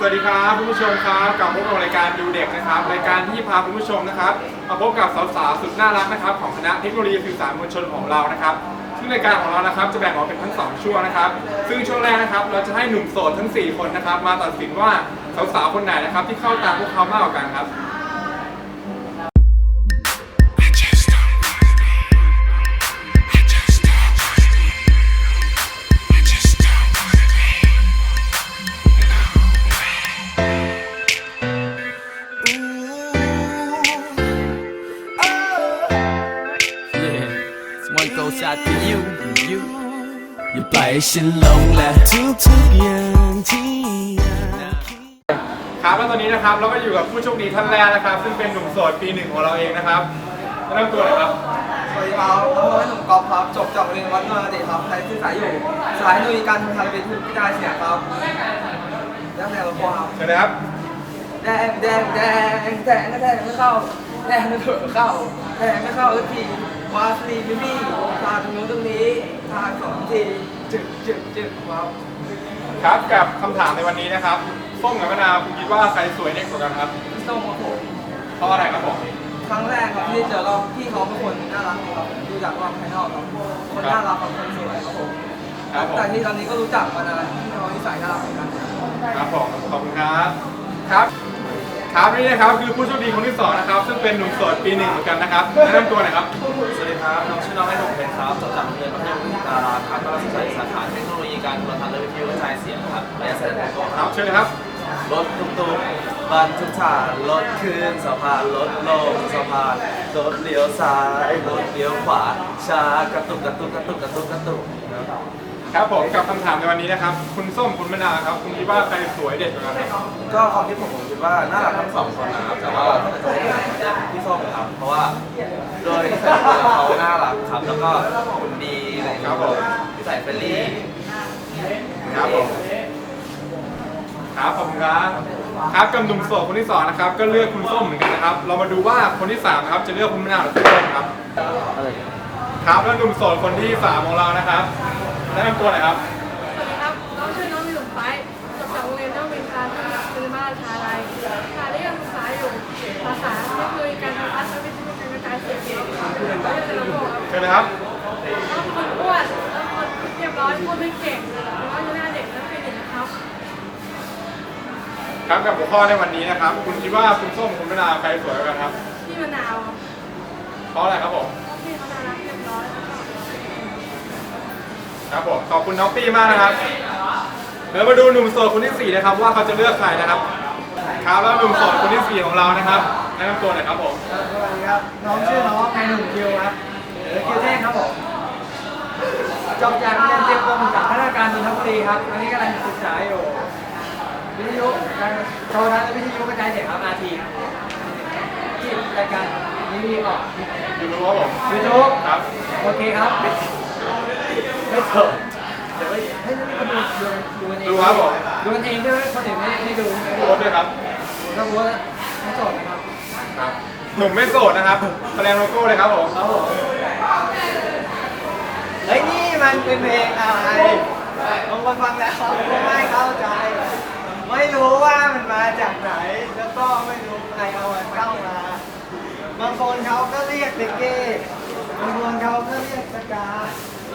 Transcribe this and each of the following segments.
สวัสดีครับคุณผู้ชมครับกลับพบกับรายการดูเด็กนะครับรายการที่พาคุณผู้ชมนะครับมาพบกับสาวๆสุดน่ารักนะครับของคณะเทคโนโลยีสื่อสารมวลชนของเรานะครับ ซึ่งรายการของเรานะครับจะแบ่งออกเป็นทั้งสองช่วงนะครับ ซึ่งช่วงแรกนะครับเราจะให้หนุ่มโสดทั้ง 4 คนนะครับ มาตัดสินว่าสาวๆคนไหนนะครับที่เข้าตามพวกเขามากกว่ากันครับ ฉันหลงและทุกๆอย่างที่อยากคิด ครับแล้วตอนนี้นะครับเราก็อยู่กับผู้โชคดีท่านแรกนะครับ ซึ่งเป็นหนุ่มโสดปีหนึ่งของเราเองนะครับแนะนำตัวหน่อยครับสวัสดีครับน้องโน้ตหนุ่มกอล์ฟครับ จบจากโรงเรียนวัดนวลเดชครับใช้ศึกษาอยู่สายหน่วยการทำวิทยุวิจัยเสียงครับแล้วแต่ละคนครับเชิญเลยครับแดงแดงแดงแดงก็แดงไม่เข้าแดงไม่เถิดเข้าแดงไม่เข้าสักทีวาสลีบิบี้ทาตรงนู้นตรงนี้ทาสองที จึกจึกจึกครับครับกับคำถามในวันนี้นะครับส้มกับมะนาวคุณคิดว่าใครสวยเด็กกว่ากันครับพี่ส้มครับผมเพราะอะไรครับผมครั้งแรกครับที่เจอเราพี่เขาเป็นคนน่ารักครับดูจากว่าภายนอกครับคนน่ารักครับคนสวยครับผมแต่ที่ตอนนี้ก็รู้จักมานานพี่เขานิสัยน่ารักเหมือนกันครับผมขอบคุณครับครับ ครับนี่นะครับคือผู้โชคดีคนที่สองนะครับซึ่งเป็นหนุ่มโสดปีหนึ่งเหมือนกันนะครับแนะนำตัวหน่อยครับสวัสดีครับ น้องชื่อน้องไอ้หนุ่มเพชรครับจบจากโรงเรียนมัธยมวิทยาดาราครับก็ศึกษาอยู่สาขาเทคโนโลยีการโทรทัศน์และวิทยุกระจายเสียงครับระยะสั้นแล้วก็ครับเชิญเลยครับ รถตุ๊กตุ๊กบรรทุกถ่านรถขึ้นสะพานรถลงสะพานรถเลี้ยวซ้ายรถเลี้ยวขวาช้ากระตุกกระตุกกระตุกกระตุกกระตุกนะ ครับครับผมกับคำถามในวันนี้นะครับ คุณส้มคุณมะนาวครับ คุณคิดว่าใครสวยเด็ดกว่ากันครับก็ความคิดผมผมคิดว่าน่ารักทั้งสองคนนะครับแต่ว่าถ้าเกิดจะให้ผมเลือกพี่ส้มครับเพราะว่าโดยนิสัยส่วนตัวเขาน่ารักครับแล้วก็หุ่นดีอะไรอย่างเงี้ยนิสัยเฟรนลี่ครับผมครับขอบคุณครับครับกับหนุ่มโสดคนที่สองนะครับก็เลือกคุณส้มเหมือนกันนะครับ เรามาดูว่าคนที่สามนะครับจะเลือกคุณมะนาวหรือคุณส้มครับ ครับแล้วหนุ่มโสดคนที่สามของเรานะครับ แนะนำตัวหน่อยครับ สวัสดีครับ น้องชื่อน้องมีหนุ่มไฟจบจากโรงเรียนน้องเป็นการเป็นบ้านชาลัยค่ะได้ยังศึกษาอยู่ภาษาก็คือการทำพัฒน์และวิทยุการกระจายเสียงเองก็จะระบบครับเชิญเลยครับน้องคนอ้วนแล้วคนเรียบร้อยพูดไม่เก่งแล้วก็หน้าเด็กและเป็นเด็กนะครับ ครับกับหัวข้อในวันนี้นะครับ คุณคิดว่าคุณส้มคุณมะนาวใครสวยกว่ากันครับ ครับผมขอบคุณน้องปี้มากนะครับ เดี๋ยวมาดูหนุ่มโสดคนที่สี่นะครับ ว่าเขาจะเลือกใครนะครับครับแล้วหนุ่มโสดคนที่สี่ของเรานะครับแนะนำตัวหน่อยครับผมสวัสดีครับน้องชื่อน้องไอหนุ่มคิวครับหรือคิวเท่งครับผมจบจากโรงเรียนเตรียมกรมกับพนักงานนนทบุรีครับอันนี้กำลังศึกษาอยู่วิทยุการโทรทัศน์และวิทยุกระจายเสียงครับอาทีที่รายการนี้มีออกยูทูบครับผมยูทูบครับโอเคครับไม่เถอะ เดี๋ยวไปให้ดูดูดูกันเองดูครับผมดูกันเองด้วยคนอื่นไม่ไม่ดูไม่โพดูสต์ด้วยครับผมก็รู้ว่าไม่โสดนะครับครับหนุ่มไม่โสดนะครับแสดงโลโก้เลยครับผมครับผมเฮ้ยนี่มันเป็นเพลงอะไรบางคนฟังแล้วก็ไม่เข้าใจ ไม่รู้ว่ามันมาจากไหน แล้วก็ไม่รู้ใครเอามันเข้ามา บางคนเขาก็เรียกเบเก้บางคนเขาก็เรียกสกา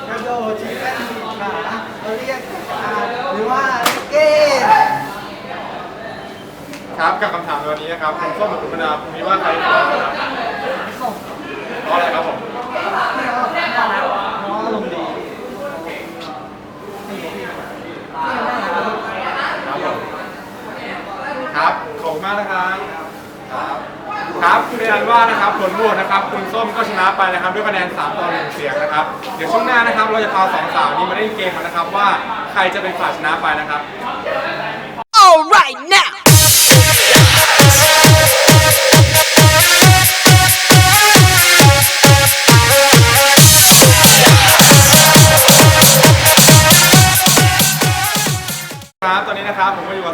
กระโดดชี้แป้นบีบขา เขาเรียกสกาหรือว่าเบเก้ครับกับคำถามในวันนี้นะครับคุณส้มกับคุณมะนาวคุณคิดว่าใครสวยกว่ากันครับเพราะอะไรครับผม น้องอารมณ์ดี ครับผมครับขอบคุณมากนะครับครับครับคือในอัน วนรับวตนะครับ คุณส้มก็ชนะไปนะครับ ด้วยคะแนน 3 ต่อ 1 เสียงนะครับ เดี๋ยวช่วงหน้านะครับ เราจะพาสองสาวนี้มาเล่นเกมกันนะครับ ว่าใครจะเป็นฝ่ายชนะไปนะครับ All right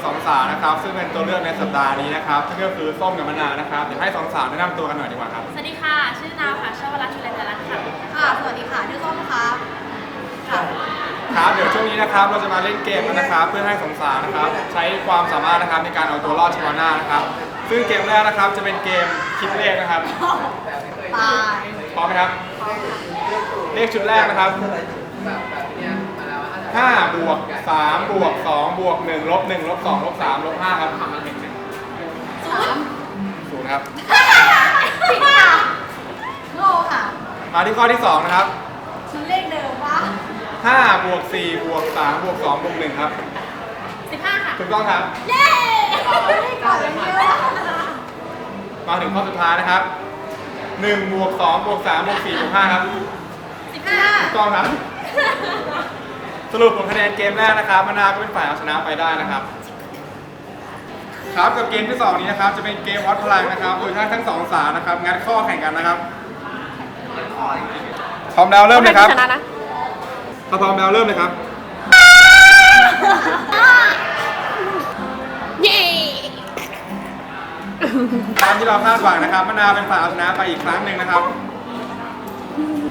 สองสาวนะครับ ซึ่งเป็นตัวเลือกในสัปดาห์นี้นะครับซึ่งก็คือส้มกับมะนาวนะครับเดี๋ยวให้สองสาวแนะนำตัวกันหน่อยดีกว่าครับสวัสดีค่ะ ชื่อนาวค่ะชวรัตน์ชุเลนทรัตน์ค่ะ ค่ะ สวัสดีค่ะชื่อส้มค่ะค่ะครับเดี๋ยวช่วงนี้นะครับเราจะมาเล่นเกมกันนะครับ เพื่อให้สงสารนะครับ ใช้ความสามารถนะครับในการเอาตัวรอดเฉพาะหน้านะครับ ซึ่งเกมแรกนะครับจะเป็นเกมคิดเลขนะครับตายพร้อมไหมครับ เลขชุดแรกนะครับ 5บวก3บวก2บวก1ลบ1ลบ2ลบ3ลบ5ครับสามศูนย์ครับ ผิดค่ะโง่ค่ะมาที่ข้อที่ 2 นะครับ ฉันเลขเดิมวะ5บวก4บวก3บวก2บวก1ครับสิบห้าค่ะ ถูกต้องครับ เย้ได้ก่อนเลยเยอะมาถึงข้อสุดท้ายนะครับ1บวก2บวก3บวก4บวก5ครับสิบห้าถูกต้องครับ สรุปผลคะแนนเกมแรกนะครับมะนาวก็เป็นฝ่ายเอาชนะไปได้นะครับ ครับกับเกมที่สองนี้นะครับจะเป็นเกมวัดพลังนะครับโดยท่านทั้งสองสาวนะครับงัดข้อแข่งกันนะครับพร้อมแล้วเริ่มเลยครับชนะนะถ้าพร้อมแล้วเริ่มเลยครับ เย้ตามที่เราคาดหวังนะครับมะนาวเป็นฝ่ายเอาชนะไปอีกครั้งหนึ่งนะครับ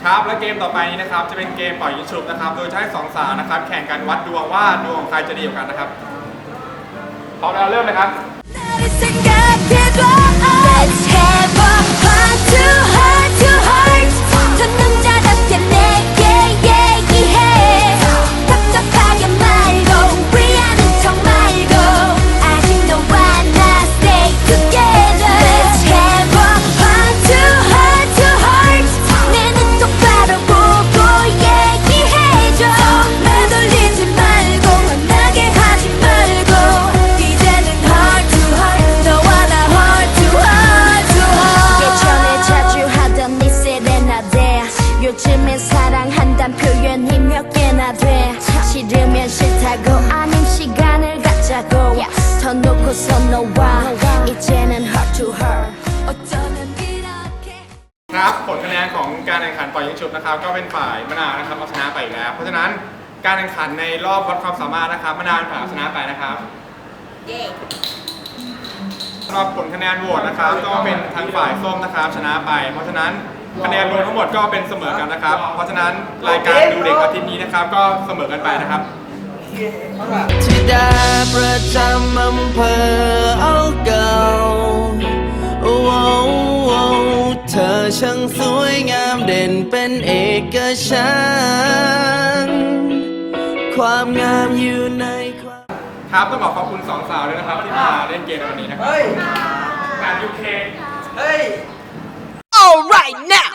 ครับและเกมต่อไปนี้นะครับจะเป็นเกมปล่อยยิงฉุบนะครับ โดยใช้สองสาวนะครับแข่งกันวัดดวงว่าดวงของใครจะดีกว่ากันนะครับพร้อมแล้วเริ่มเลยครับ Let's have 갖자고 더 놓고서 너와 이제는 heart to heart 어쩌면 이렇게 ครับผลคะแนนของการแข่งขันปล่อยยิงฉุบนะครับ ก็เป็นฝ่ายมะนาวนะครับเอาชนะไปอีกแล้ว เพราะฉะนั้นการแข่งขันในรอบวัดความสามารถนะครับมะนาวเป็นฝ่ายเอาชนะไปนะครับสำหรับผลคะแนนโหวตนะครับ ก็เป็นทางฝ่ายส้มนะครับ ชนะไป เพราะฉะนั้นคะแนนรวมทั้งหมดก็เป็นเสมอกันนะครับ เพราะฉะนั้นรายการดูเด็กอาทิตย์นี้นะครับ ก็เสมอกันไปนะครับ ธิดาประจำอำเภอเอาเก่าโอ้โอ้เธอช่างสวยงามเด่นเป็นเอกฉันท์ความงามอยู่ในความครับต้องขอขอบคุณสองสาวด้วยนะครับที่มาเล่นเกมในวันนี้นะครับเฮ้ย การยูเคเฮ้ย All right now